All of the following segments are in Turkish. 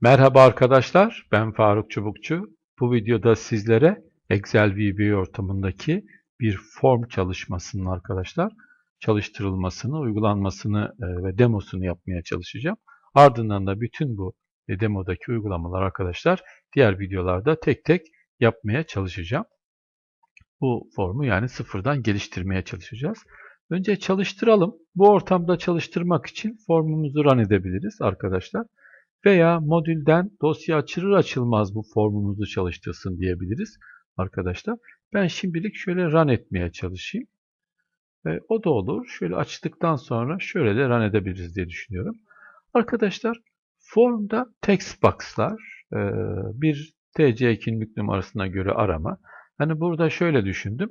Merhaba arkadaşlar, ben Faruk Çubukçu. Bu videoda sizlere Excel VBA ortamındaki bir form çalışmasının arkadaşlar çalıştırılmasını, uygulanmasını e, ve demosunu yapmaya çalışacağım. Ardından da bütün bu e, demodaki uygulamalar arkadaşlar diğer videolarda tek tek yapmaya çalışacağım. Bu formu yani sıfırdan geliştirmeye çalışacağız. Önce çalıştıralım. Bu ortamda çalıştırmak için formumuzu run edebiliriz arkadaşlar veya modülden dosya açılır açılmaz bu formumuzu çalıştırsın diyebiliriz arkadaşlar. Ben şimdilik şöyle run etmeye çalışayım. E, o da olur. Şöyle açtıktan sonra şöyle de run edebiliriz diye düşünüyorum. Arkadaşlar formda text box'lar e, bir TC kimlik numarasına göre arama. Hani burada şöyle düşündüm.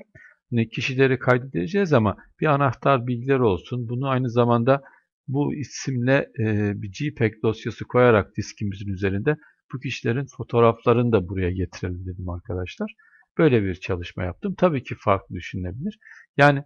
Hani kişileri kaydedeceğiz ama bir anahtar bilgileri olsun. Bunu aynı zamanda bu isimle e, bir JPEG dosyası koyarak diskimizin üzerinde bu kişilerin fotoğraflarını da buraya getirelim dedim arkadaşlar. Böyle bir çalışma yaptım. Tabii ki farklı düşünülebilir. Yani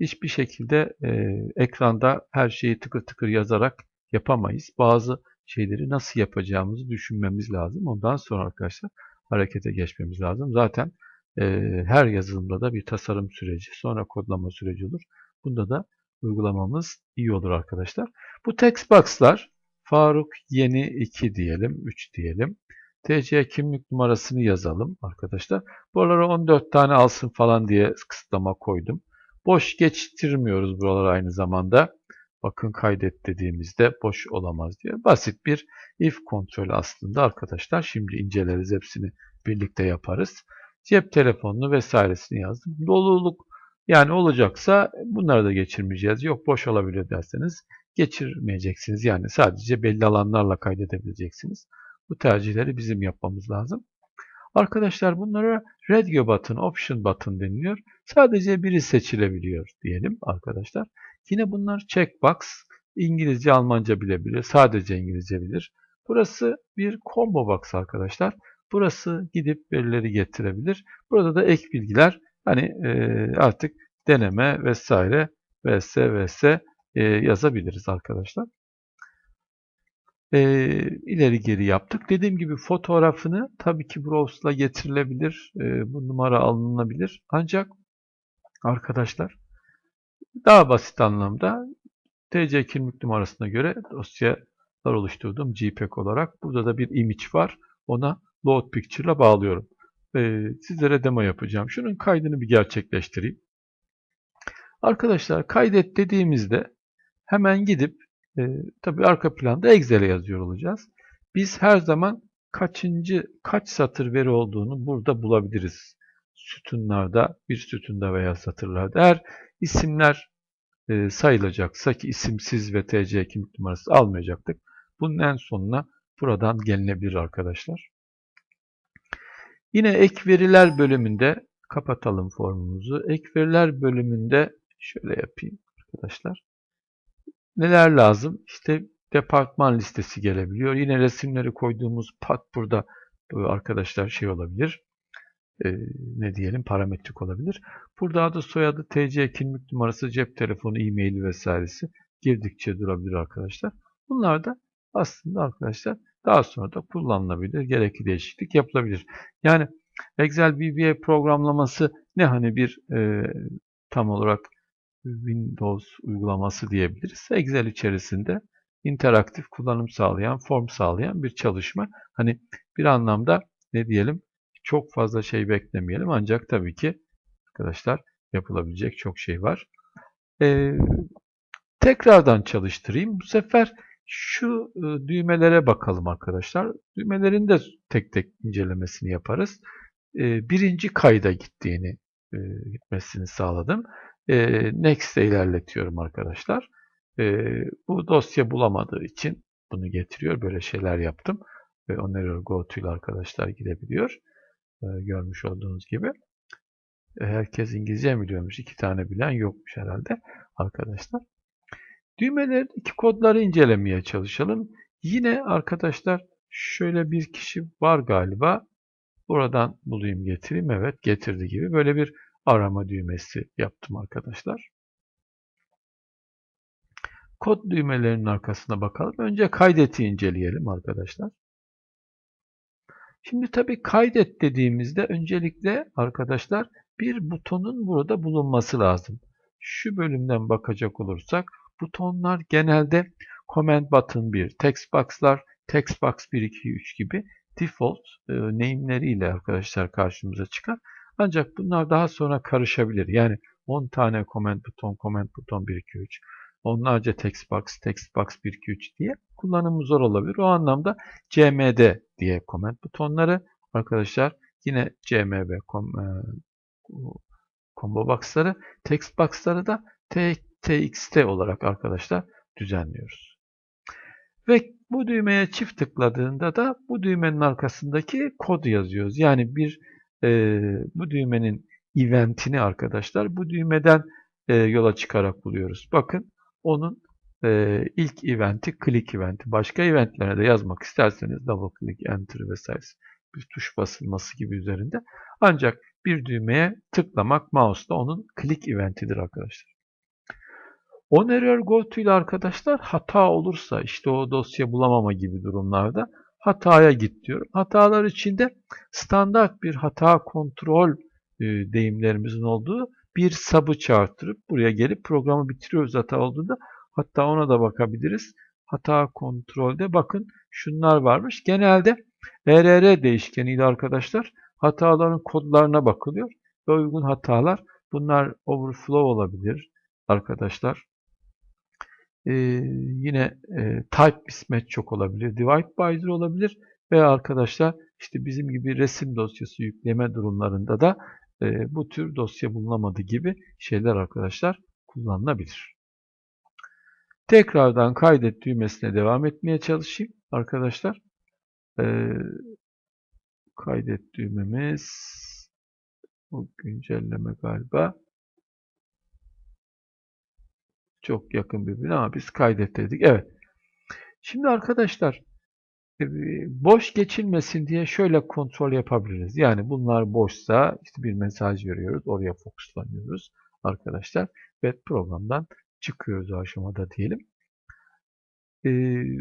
hiçbir şekilde e, ekranda her şeyi tıkır tıkır yazarak yapamayız. Bazı şeyleri nasıl yapacağımızı düşünmemiz lazım. Ondan sonra arkadaşlar harekete geçmemiz lazım. Zaten e, her yazılımda da bir tasarım süreci, sonra kodlama süreci olur. Bunda da uygulamamız iyi olur arkadaşlar. Bu text box'lar Faruk yeni 2 diyelim, 3 diyelim. TC kimlik numarasını yazalım arkadaşlar. Buralara 14 tane alsın falan diye kısıtlama koydum. Boş geçtirmiyoruz buraları aynı zamanda. Bakın kaydet dediğimizde boş olamaz diyor. Basit bir if kontrolü aslında arkadaşlar. Şimdi inceleriz hepsini birlikte yaparız. Cep telefonunu vesairesini yazdım. Doluluk yani olacaksa bunları da geçirmeyeceğiz. Yok boş olabilir derseniz geçirmeyeceksiniz. Yani sadece belli alanlarla kaydedebileceksiniz. Bu tercihleri bizim yapmamız lazım. Arkadaşlar bunlara radio button, option button deniliyor. Sadece biri seçilebiliyor diyelim arkadaşlar. Yine bunlar checkbox. İngilizce, Almanca bilebilir. Sadece İngilizce bilir. Burası bir combo box arkadaşlar. Burası gidip verileri getirebilir. Burada da ek bilgiler Hani e, artık deneme vesaire vs vs e, yazabiliriz arkadaşlar. E, ileri geri yaptık. Dediğim gibi fotoğrafını tabii ki browser'la getirilebilir. E, bu numara alınabilir. Ancak arkadaşlar daha basit anlamda TC kimlik numarasına göre dosyalar oluşturduğum JPEG olarak burada da bir image var. Ona load picture ile bağlıyorum e, sizlere demo yapacağım. Şunun kaydını bir gerçekleştireyim. Arkadaşlar kaydet dediğimizde hemen gidip e, tabii arka planda Excel'e yazıyor olacağız. Biz her zaman kaçıncı, kaç satır veri olduğunu burada bulabiliriz. Sütunlarda, bir sütunda veya satırlarda. Eğer isimler e, sayılacaksa ki isimsiz ve TC kimlik numarası almayacaktık. Bunun en sonuna buradan gelinebilir arkadaşlar. Yine ek veriler bölümünde kapatalım formumuzu. Ek veriler bölümünde şöyle yapayım arkadaşlar. Neler lazım? İşte departman listesi gelebiliyor. Yine resimleri koyduğumuz pat burada arkadaşlar şey olabilir. Ee, ne diyelim parametrik olabilir. Burada adı soyadı, TC kimlik numarası, cep telefonu, e-mail vesairesi girdikçe durabilir arkadaşlar. Bunlar da aslında arkadaşlar daha sonra da kullanılabilir. Gerekli değişiklik yapılabilir. Yani Excel VBA programlaması ne hani bir e, tam olarak Windows uygulaması diyebiliriz. Excel içerisinde interaktif kullanım sağlayan, form sağlayan bir çalışma. Hani bir anlamda ne diyelim çok fazla şey beklemeyelim ancak tabii ki arkadaşlar yapılabilecek çok şey var. Ee, tekrardan çalıştırayım. Bu sefer şu e, düğmelere bakalım arkadaşlar. Düğmelerin de tek tek incelemesini yaparız. E, birinci kayda gittiğini e, gitmesini sağladım. Next'e ilerletiyorum arkadaşlar. Bu dosya bulamadığı için bunu getiriyor. Böyle şeyler yaptım. Ve Onero Go ile arkadaşlar gidebiliyor. Görmüş olduğunuz gibi. Herkes İngilizce biliyormuş? İki tane bilen yokmuş herhalde arkadaşlar. Düğmelerdeki kodları incelemeye çalışalım. Yine arkadaşlar şöyle bir kişi var galiba. Buradan bulayım getireyim. Evet getirdi gibi. Böyle bir arama düğmesi yaptım arkadaşlar. Kod düğmelerinin arkasına bakalım. Önce kaydeti inceleyelim arkadaşlar. Şimdi tabii kaydet dediğimizde öncelikle arkadaşlar bir butonun burada bulunması lazım. Şu bölümden bakacak olursak butonlar genelde Command Button 1, Text Box'lar, Text Box 1, 2, 3 gibi default e, name'leriyle arkadaşlar karşımıza çıkar. Ancak bunlar daha sonra karışabilir. Yani 10 tane Command Buton, Command Buton 1, 2, 3, onlarca Text Box, Text Box 1, 2, 3 diye kullanımı zor olabilir. O anlamda CMD diye Command butonları arkadaşlar yine CMB com, e, combo box'ları, text box'ları da TXT olarak arkadaşlar düzenliyoruz. Ve bu düğmeye çift tıkladığında da bu düğmenin arkasındaki kod yazıyoruz. Yani bir e, bu düğmenin eventini arkadaşlar bu düğmeden e, yola çıkarak buluyoruz. Bakın onun e, ilk eventi click eventi. Başka eventlerine de yazmak isterseniz double click, enter vesaire bir tuş basılması gibi üzerinde. Ancak bir düğmeye tıklamak mouse'da onun click eventidir arkadaşlar. On error go to ile arkadaşlar hata olursa işte o dosya bulamama gibi durumlarda hataya git diyorum. Hatalar içinde standart bir hata kontrol e, deyimlerimizin olduğu bir sabı çağırtırıp buraya gelip programı bitiriyoruz hata olduğunda. Hatta ona da bakabiliriz. Hata kontrolde bakın şunlar varmış. Genelde ERR değişkeniyle arkadaşlar hataların kodlarına bakılıyor. Ve uygun hatalar bunlar overflow olabilir arkadaşlar. Ee, yine e, type mismatch çok olabilir. Divide by zero olabilir. Ve arkadaşlar işte bizim gibi resim dosyası yükleme durumlarında da e, bu tür dosya bulunamadı gibi şeyler arkadaşlar kullanılabilir. Tekrardan kaydet düğmesine devam etmeye çalışayım arkadaşlar. Ee, kaydet düğmemiz bu güncelleme galiba çok yakın birbirine ama biz kaydet dedik. Evet. Şimdi arkadaşlar e, boş geçilmesin diye şöyle kontrol yapabiliriz. Yani bunlar boşsa işte bir mesaj veriyoruz. Oraya fokuslanıyoruz arkadaşlar. Ve programdan çıkıyoruz o aşamada diyelim. E,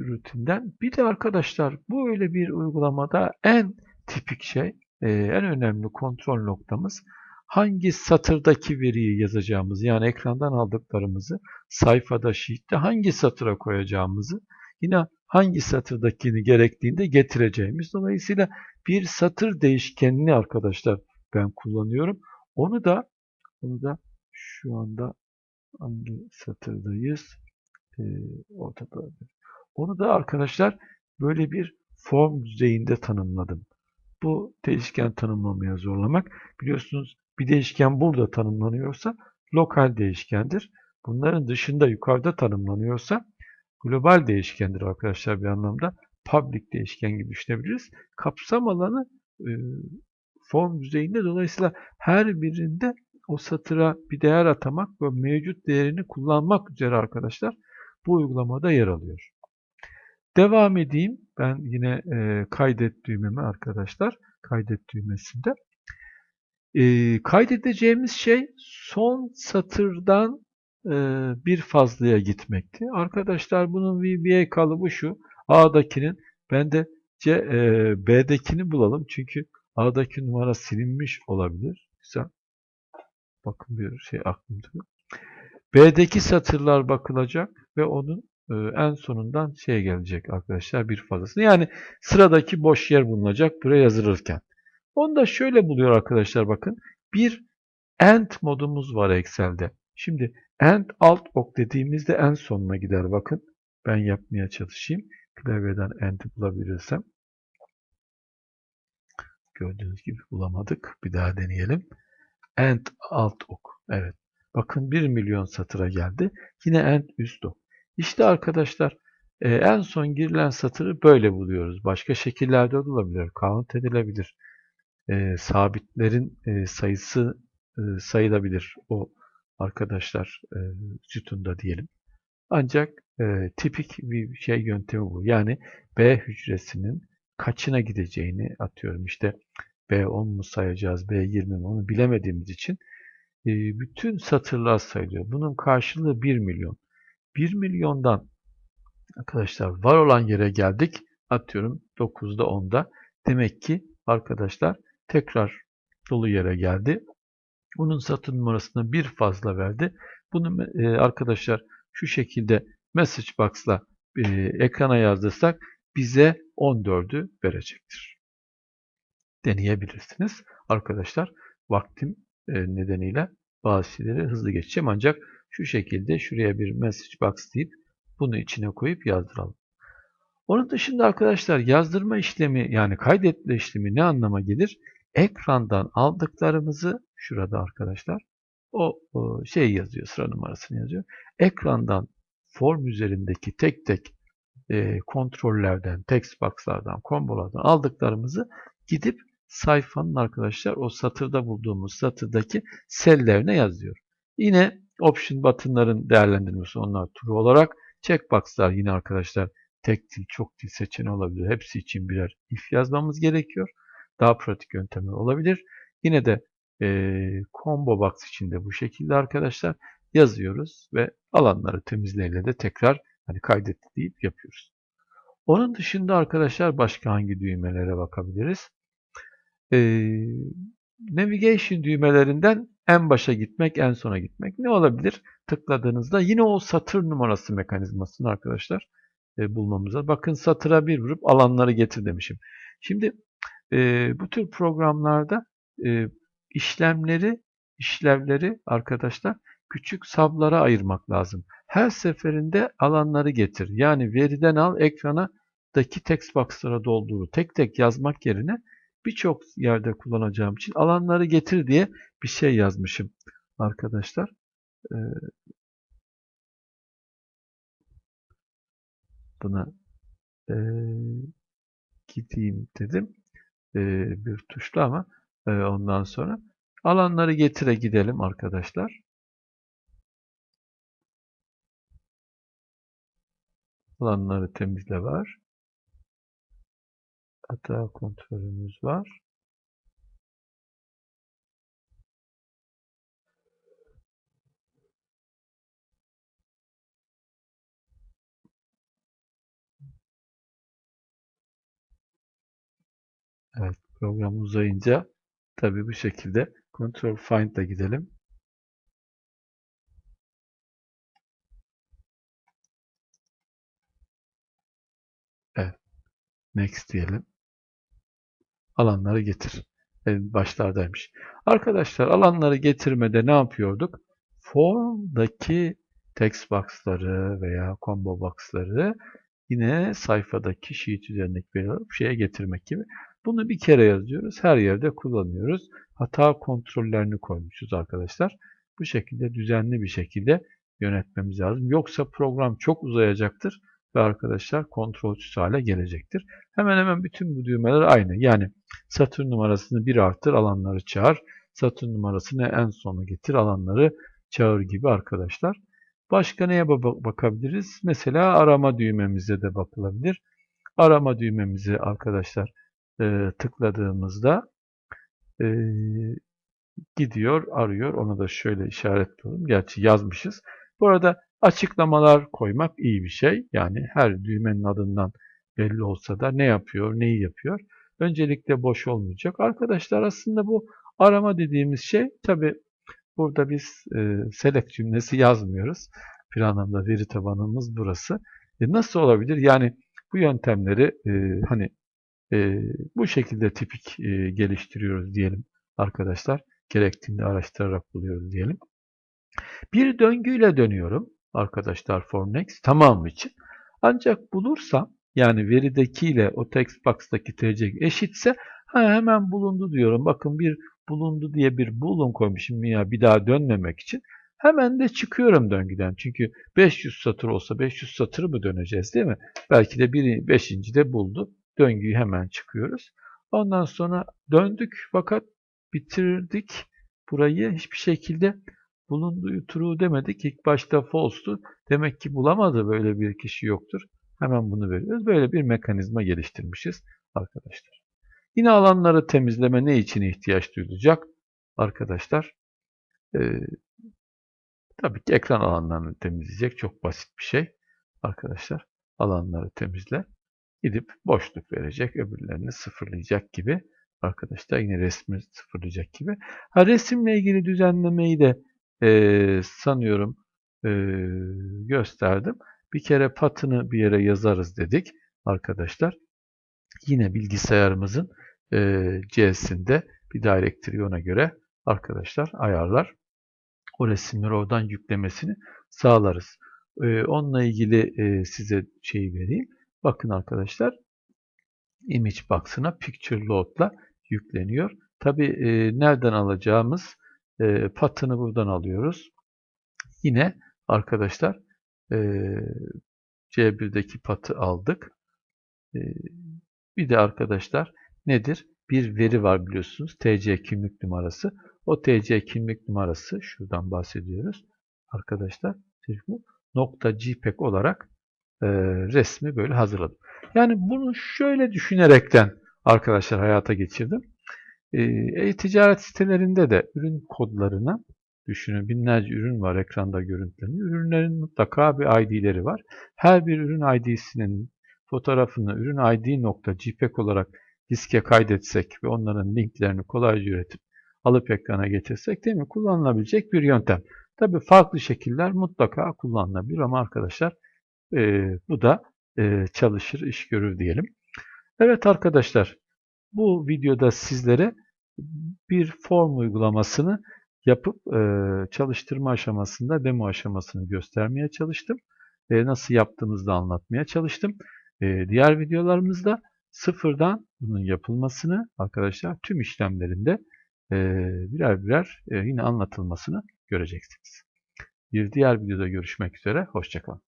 rutinden. Bir de arkadaşlar bu öyle bir uygulamada en tipik şey, e, en önemli kontrol noktamız hangi satırdaki veriyi yazacağımızı yani ekrandan aldıklarımızı sayfada, sheet'te hangi satıra koyacağımızı yine hangi satırdakini gerektiğinde getireceğimiz. Dolayısıyla bir satır değişkenini arkadaşlar ben kullanıyorum. Onu da onu da şu anda hangi satırdayız? Ee, ortada. Onu da arkadaşlar böyle bir form düzeyinde tanımladım. Bu değişken tanımlamaya zorlamak. Biliyorsunuz bir değişken burada tanımlanıyorsa lokal değişkendir. Bunların dışında yukarıda tanımlanıyorsa global değişkendir arkadaşlar bir anlamda. Public değişken gibi düşünebiliriz. Kapsam alanı e, form düzeyinde dolayısıyla her birinde o satıra bir değer atamak ve mevcut değerini kullanmak üzere arkadaşlar bu uygulamada yer alıyor. Devam edeyim. Ben yine e, kaydet düğmemi arkadaşlar. Kaydet düğmesinde. E, kaydedeceğimiz şey son satırdan e, bir fazlaya gitmekti. Arkadaşlar bunun VBA kalıbı şu. A'dakinin ben de C, e, B'dekini bulalım. Çünkü A'daki numara silinmiş olabilir. Güzel. Bakın bir şey aklımda. B'deki satırlar bakılacak ve onun en sonundan şey gelecek arkadaşlar bir fazlası. Yani sıradaki boş yer bulunacak buraya yazılırken. Onu da şöyle buluyor arkadaşlar bakın. Bir end modumuz var Excel'de. Şimdi end alt ok dediğimizde en sonuna gider bakın. Ben yapmaya çalışayım. Klavyeden end'i bulabilirsem. Gördüğünüz gibi bulamadık. Bir daha deneyelim. End alt ok. Evet. Bakın 1 milyon satıra geldi. Yine end üst ok. İşte arkadaşlar e, en son girilen satırı böyle buluyoruz. Başka şekillerde de olabilir. Count edilebilir. E, sabitlerin e, sayısı e, sayılabilir. O arkadaşlar e, sütunda diyelim. Ancak e, tipik bir şey yöntemi bu. Yani B hücresinin kaçına gideceğini atıyorum. İşte B10 mu sayacağız, B20 mi onu bilemediğimiz için e, bütün satırlar sayılıyor. Bunun karşılığı 1 milyon. 1 milyondan arkadaşlar var olan yere geldik. Atıyorum 9'da 10'da. Demek ki arkadaşlar tekrar dolu yere geldi. Bunun satır numarasını bir fazla verdi. Bunu e, arkadaşlar şu şekilde message box'la e, ekrana yazdırsak bize 14'ü verecektir. Deneyebilirsiniz. Arkadaşlar vaktim e, nedeniyle bazı şeyleri hızlı geçeceğim ancak şu şekilde şuraya bir message box deyip bunu içine koyup yazdıralım. Onun dışında arkadaşlar yazdırma işlemi yani kaydetme işlemi ne anlama gelir? Ekrandan aldıklarımızı şurada arkadaşlar o, şey yazıyor sıra numarasını yazıyor. Ekrandan form üzerindeki tek tek e, kontrollerden, text box'lardan, kombolardan aldıklarımızı gidip sayfanın arkadaşlar o satırda bulduğumuz satırdaki sellerine yazıyor. Yine option buttonların değerlendirmesi onlar true olarak checkbox'lar yine arkadaşlar tek dil, çok dil seçeneği olabilir. Hepsi için birer if yazmamız gerekiyor. Daha pratik yöntemler olabilir. Yine de e, combo box için de bu şekilde arkadaşlar yazıyoruz ve alanları temizleyle de tekrar hani kaydetti deyip yapıyoruz. Onun dışında arkadaşlar başka hangi düğmelere bakabiliriz? Ee, navigation düğmelerinden en başa gitmek, en sona gitmek. Ne olabilir? Tıkladığınızda yine o satır numarası mekanizmasını arkadaşlar e, bulmamıza. Bakın satıra bir vurup alanları getir demişim. Şimdi e, bu tür programlarda e, işlemleri, işlevleri arkadaşlar küçük sablara ayırmak lazım. Her seferinde alanları getir. Yani veriden al ekrana daki text box'lara dolduru. Tek tek yazmak yerine birçok yerde kullanacağım için alanları getir diye bir şey yazmışım arkadaşlar. Buna e, gideyim dedim. Bir tuşla ama ondan sonra alanları getire gidelim arkadaşlar. Alanları temizle var. Hata kontrolümüz var. Evet, program uzayınca tabii bu şekilde Control Find ile gidelim. Evet. Next diyelim. Alanları getir. En başlardaymış. Arkadaşlar alanları getirmede ne yapıyorduk? Form'daki text box'ları veya combo box'ları yine sayfadaki sheet üzerindeki verileri şeye getirmek gibi. Bunu bir kere yazıyoruz. Her yerde kullanıyoruz. Hata kontrollerini koymuşuz arkadaşlar. Bu şekilde düzenli bir şekilde yönetmemiz lazım. Yoksa program çok uzayacaktır ve arkadaşlar kontrolsüz hale gelecektir. Hemen hemen bütün bu düğmeler aynı. Yani satır numarasını bir arttır, alanları çağır. Satır numarasını en sona getir, alanları çağır gibi arkadaşlar. Başka neye bakabiliriz? Mesela arama düğmemize de bakılabilir. Arama düğmemizi arkadaşlar e, tıkladığımızda e, gidiyor, arıyor. Onu da şöyle işaretliyorum. Gerçi yazmışız. Bu arada açıklamalar koymak iyi bir şey. Yani her düğmenin adından belli olsa da ne yapıyor, neyi yapıyor. Öncelikle boş olmayacak. Arkadaşlar aslında bu arama dediğimiz şey tabi burada biz e, select cümlesi yazmıyoruz. Bir veri tabanımız burası. E, nasıl olabilir? Yani bu yöntemleri e, hani e, bu şekilde tipik e, geliştiriyoruz diyelim arkadaşlar. Gerektiğinde araştırarak buluyoruz diyelim. Bir döngüyle dönüyorum arkadaşlar for next tamamı için. Ancak bulursam yani veridekiyle o text box'taki tc eşitse ha, hemen bulundu diyorum. Bakın bir bulundu diye bir bulun koymuşum ya bir daha dönmemek için. Hemen de çıkıyorum döngüden. Çünkü 500 satır olsa 500 satır mı döneceğiz değil mi? Belki de bir, beşinci de buldu. Döngüyü hemen çıkıyoruz. Ondan sonra döndük fakat bitirdik burayı hiçbir şekilde bulunduğu true demedik. İlk başta false'tu. Demek ki bulamadı böyle bir kişi yoktur. Hemen bunu veriyoruz. Böyle bir mekanizma geliştirmişiz arkadaşlar. Yine alanları temizleme ne için ihtiyaç duyulacak? Arkadaşlar e, tabii ki ekran alanlarını temizleyecek. Çok basit bir şey. Arkadaşlar alanları temizle. Gidip boşluk verecek. Öbürlerini sıfırlayacak gibi arkadaşlar yine resmi sıfırlayacak gibi. Ha, resimle ilgili düzenlemeyi de e, sanıyorum e, gösterdim. Bir kere patını bir yere yazarız dedik arkadaşlar. Yine bilgisayarımızın e, C'sinde bir directory ona göre arkadaşlar ayarlar. O resimleri oradan yüklemesini sağlarız. E, onunla ilgili e, size şey vereyim. Bakın arkadaşlar image box'ına picture load'la yükleniyor. Tabi e, nereden alacağımız e, patını buradan alıyoruz. Yine arkadaşlar e, C1'deki patı aldık. E, bir de arkadaşlar nedir? Bir veri var biliyorsunuz. TC kimlik numarası. O TC kimlik numarası şuradan bahsediyoruz. Arkadaşlar nokta JPEG olarak e, resmi böyle hazırladım. Yani bunu şöyle düşünerekten arkadaşlar hayata geçirdim. E-ticaret sitelerinde de ürün kodlarına düşünün binlerce ürün var ekranda görüntüleniyor. Ürünlerin mutlaka bir ID'leri var. Her bir ürün ID'sinin fotoğrafını ürün ID.jpeg olarak diske kaydetsek ve onların linklerini kolayca üretip alıp ekrana getirsek değil mi? Kullanılabilecek bir yöntem. Tabii farklı şekiller mutlaka kullanılabilir ama arkadaşlar e, bu da e, çalışır, iş görür diyelim. Evet arkadaşlar bu videoda sizlere bir form uygulamasını yapıp e, çalıştırma aşamasında demo aşamasını göstermeye çalıştım. E, nasıl yaptığımızı da anlatmaya çalıştım. E, diğer videolarımızda sıfırdan bunun yapılmasını arkadaşlar tüm işlemlerinde e, birer birer e, yine anlatılmasını göreceksiniz. Bir diğer videoda görüşmek üzere. Hoşçakalın.